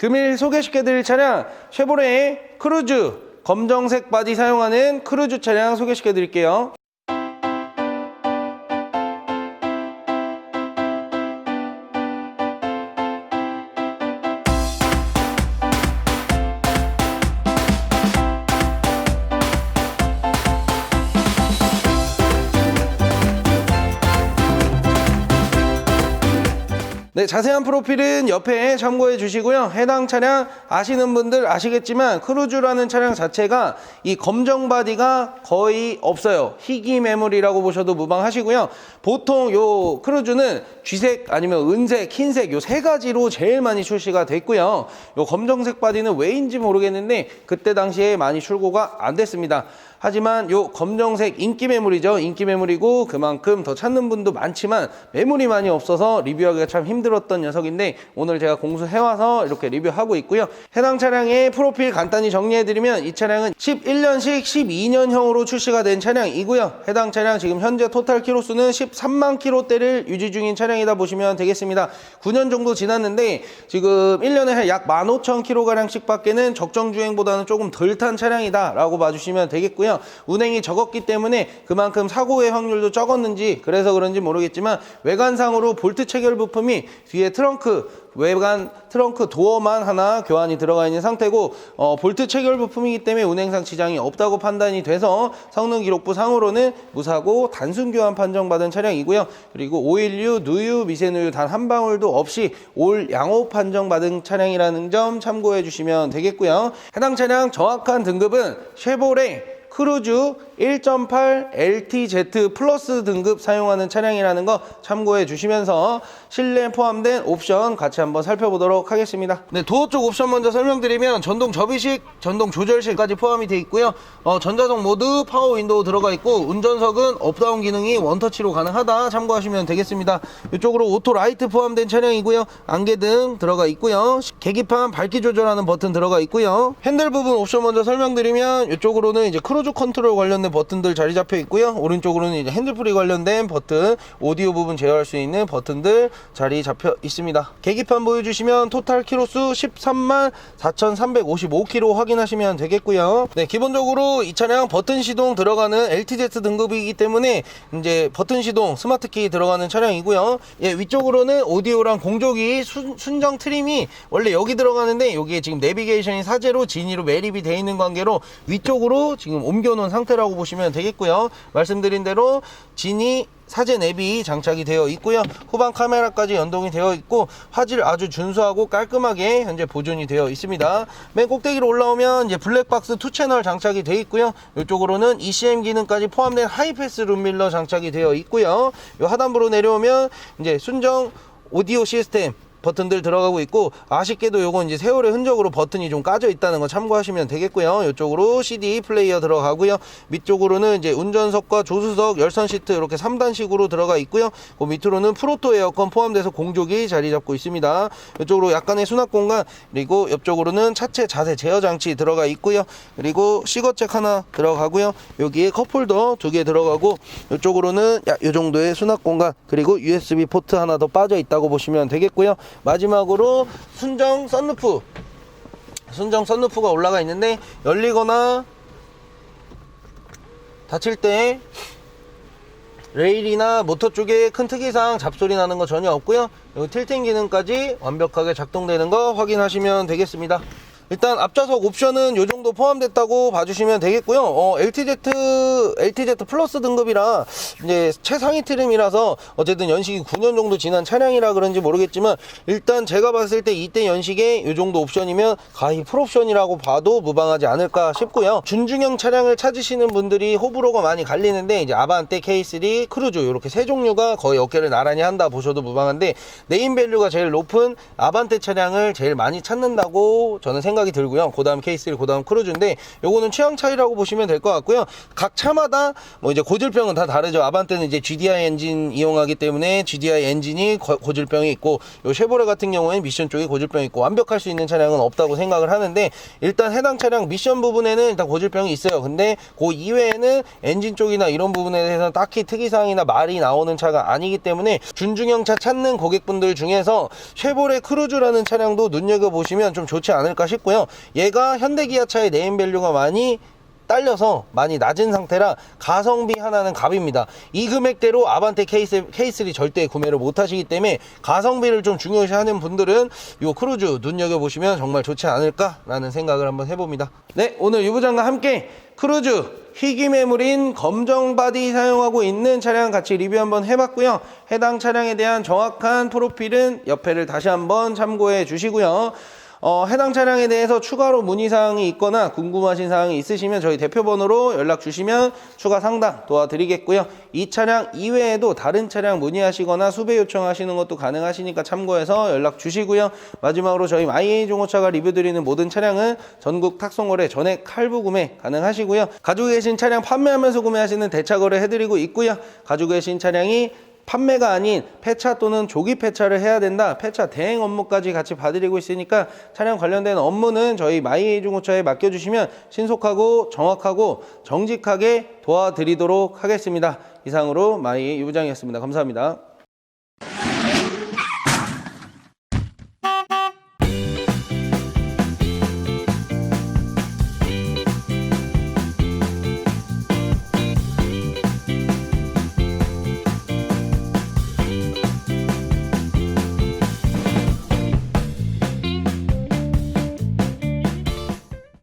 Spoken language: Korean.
금일 소개시켜드릴 차량 쉐보레 크루즈 검정색 바디 사용하는 크루즈 차량 소개시켜드릴게요. 네, 자세한 프로필은 옆에 참고해 주시고요. 해당 차량 아시는 분들 아시겠지만 크루즈라는 차량 자체가 이 검정 바디가 거의 없어요. 희귀 매물이라고 보셔도 무방하시고요. 보통 요 크루즈는 쥐색 아니면 은색, 흰색 요 세 가지로 제일 많이 출시가 됐고요. 요 검정색 바디는 왜인지 모르겠는데 그때 당시에 많이 출고가 안 됐습니다. 하지만 요 검정색 인기 매물이죠. 인기 매물이고 그만큼 더 찾는 분도 많지만 매물이 많이 없어서 리뷰하기가 참 힘들었던 녀석인데 오늘 제가 공수해와서 이렇게 리뷰하고 있고요. 해당 차량의 프로필 간단히 정리해드리면 이 차량은 11년식 12년형으로 출시가 된 차량이고요. 해당 차량 지금 현재 토탈 키로수는 13만 키로대를 유지 중인 차량이다 보시면 되겠습니다. 9년 정도 지났는데 지금 1년에 약 15,000km가량씩 밖에는 적정 주행보다는 조금 덜 탄 차량이다 라고 봐주시면 되겠고요. 운행이 적었기 때문에 그만큼 사고의 확률도 적었는지 그래서 그런지 모르겠지만 외관상으로 볼트 체결 부품이 뒤에 트렁크 외관 트렁크 도어만 하나 교환이 들어가 있는 상태고 어, 볼트 체결 부품이기 때문에 운행상 지장이 없다고 판단이 돼서 성능 기록부 상으로는 무사고 단순 교환 판정받은 차량이고요. 그리고 오일류, 누유, 미세누유 단 한 방울도 없이 올 양호 판정받은 차량이라는 점 참고해 주시면 되겠고요. 해당 차량 정확한 등급은 쉐보레 크루즈 1.8 LTZ 플러스 등급 사용하는 차량이라는 거 참고해 주시면서 실내 포함된 옵션 같이 한번 살펴보도록 하겠습니다. 네, 도어 쪽 옵션 먼저 설명드리면 전동 접이식, 전동 조절실까지 포함이 되어 있고요. 어, 전자석 모드, 파워 윈도우 들어가 있고 운전석은 업다운 기능이 원터치로 가능하다 참고하시면 되겠습니다. 이쪽으로 오토 라이트 포함된 차량이고요. 안개등 들어가 있고요. 계기판 밝기 조절하는 버튼 들어가 있고요. 핸들 부분 옵션 먼저 설명드리면 이쪽으로는 이제 크루 즈 컨트롤 관련된 버튼들 자리 잡혀 있고요. 오른쪽으로는 이제 핸들프리 관련된 버튼, 오디오 부분 제어할 수 있는 버튼들 자리 잡혀 있습니다. 계기판 보여주시면 토탈 키로수 13만 4,355km 확인하시면 되겠고요. 네, 기본적으로 이 차량 버튼 시동 들어가는 LTZ 등급이기 때문에 이제 버튼 시동 스마트 키 들어가는 차량이고요. 예, 위쪽으로는 오디오랑 공조기 순, 순정 트림이 원래 여기 들어가는데 여기에 지금 내비게이션이 사제로 진이로 매립이 되어 있는 관계로 위쪽으로 지금 옮겨놓은 상태라고 보시면 되겠고요. 말씀드린 대로 진이 사제 내비 장착이 되어 있고요. 후방 카메라까지 연동이 되어 있고 화질 아주 준수하고 깔끔하게 현재 보존이 되어 있습니다. 맨 꼭대기로 올라오면 이제 블랙박스 2 채널 장착이 되어 있고요. 이쪽으로는 ECM 기능까지 포함된 하이패스 룸밀러 장착이 되어 있고요. 이 하단부로 내려오면 이제 순정 오디오 시스템 버튼들 들어가고 있고 아쉽게도 요건 이제 세월의 흔적으로 버튼이 좀 까져 있다는 거 참고하시면 되겠고요. 이쪽으로 CD 플레이어 들어가고요. 밑쪽으로는 이제 운전석과 조수석 열선 시트 이렇게 3단식으로 들어가 있고요. 그 밑으로는 프로토 에어컨 포함돼서 공조기 자리 잡고 있습니다. 이쪽으로 약간의 수납 공간 그리고 옆쪽으로는 차체 자세 제어 장치 들어가 있고요. 그리고 시거잭 하나 들어가고요. 여기에 컵홀더 두 개 들어가고 이쪽으로는 야, 이 정도의 수납 공간 그리고 USB 포트 하나 더 빠져 있다고 보시면 되겠고요. 마지막으로 순정 썬루프. 순정 썬루프가 올라가 있는데 열리거나 닫힐 때 레일이나 모터 쪽에 큰 특이사항 잡소리 나는 거 전혀 없고요. 여기 틸팅 기능까지 완벽하게 작동되는 거 확인하시면 되겠습니다 일단 앞좌석 옵션은 요 정도 포함됐다고 봐주시면 되겠고요. 어, LTZ LTZ 플러스 등급이라 이제 최상위 트림이라서 어쨌든 연식이 9년 정도 지난 차량이라 그런지 모르겠지만 일단 제가 봤을 때 이때 연식에 요 정도 옵션이면 가히 풀옵션이라고 봐도 무방하지 않을까 싶고요. 준중형 차량을 찾으시는 분들이 호불호가 많이 갈리는데 이제 아반떼 K3 크루즈 이렇게 세 종류가 거의 어깨를 나란히 한다 보셔도 무방한데 네임밸류가 제일 높은 아반떼 차량을 제일 많이 찾는다고 저는 생각. 생각이 들고요. 그 다음 K3, 그 다음 크루즈인데 요거는 취향 차이라고 보시면 될 것 같고요. 각 차마다 뭐 이제 고질병은 다 다르죠. 아반떼는 이제 GDI 엔진 이용하기 때문에 GDI 엔진이 거- 고질병이 있고 요 쉐보레 같은 경우에는 미션 쪽에 고질병이 있고 완벽할 수 있는 차량은 없다고 생각을 하는데 일단 해당 차량 미션 부분에는 일단 고질병이 있어요. 근데 그 이외에는 엔진 쪽이나 이런 부분에 대해서 딱히 특이사항이나 말이 나오는 차가 아니기 때문에 준중형 차 찾는 고객분들 중에서 쉐보레 크루즈라는 차량도 눈여겨보시면 좀 좋지 않을까 싶고요. 얘가 현대기아차의 네임밸류가 많이 딸려서 많이 낮은 상태라 가성비 하나는 갑입니다. 이 금액대로 아반떼 K3, K3 절대 구매를 못 하시기 때문에 가성비를 좀 중요시 하는 분들은 이 크루즈 눈여겨보시면 정말 좋지 않을까라는 생각을 한번 해봅니다. 네, 오늘 유부장과 함께 크루즈 희귀 매물인 검정 바디 사용하고 있는 차량 같이 리뷰 한번 해봤고요. 해당 차량에 대한 정확한 프로필은 옆에를 다시 한번 참고해 주시고요. 어, 해당 차량에 대해서 추가로 문의사항이 있거나 궁금하신 사항이 있으시면 저희 대표번호로 연락 주시면 추가 상담 도와드리겠고요. 이 차량 이외에도 다른 차량 문의하시거나 수배 요청하시는 것도 가능하시니까 참고해서 연락 주시고요. 마지막으로 저희 마이에이 중고차가 리뷰드리는 모든 차량은 전국 탁송거래 전액 할부 구매 가능하시고요. 가지고 계신 차량 판매하면서 구매하시는 대차 거래 해드리고 있고요. 가지고 계신 차량이 판매가 아닌 폐차 또는 조기 폐차를 해야 된다. 폐차 대행 업무까지 같이 봐드리고 있으니까 차량 관련된 업무는 저희 마이에이 중고차에 맡겨주시면 신속하고 정확하고 정직하게 도와드리도록 하겠습니다. 이상으로 마이에이 유부장이었습니다. 감사합니다.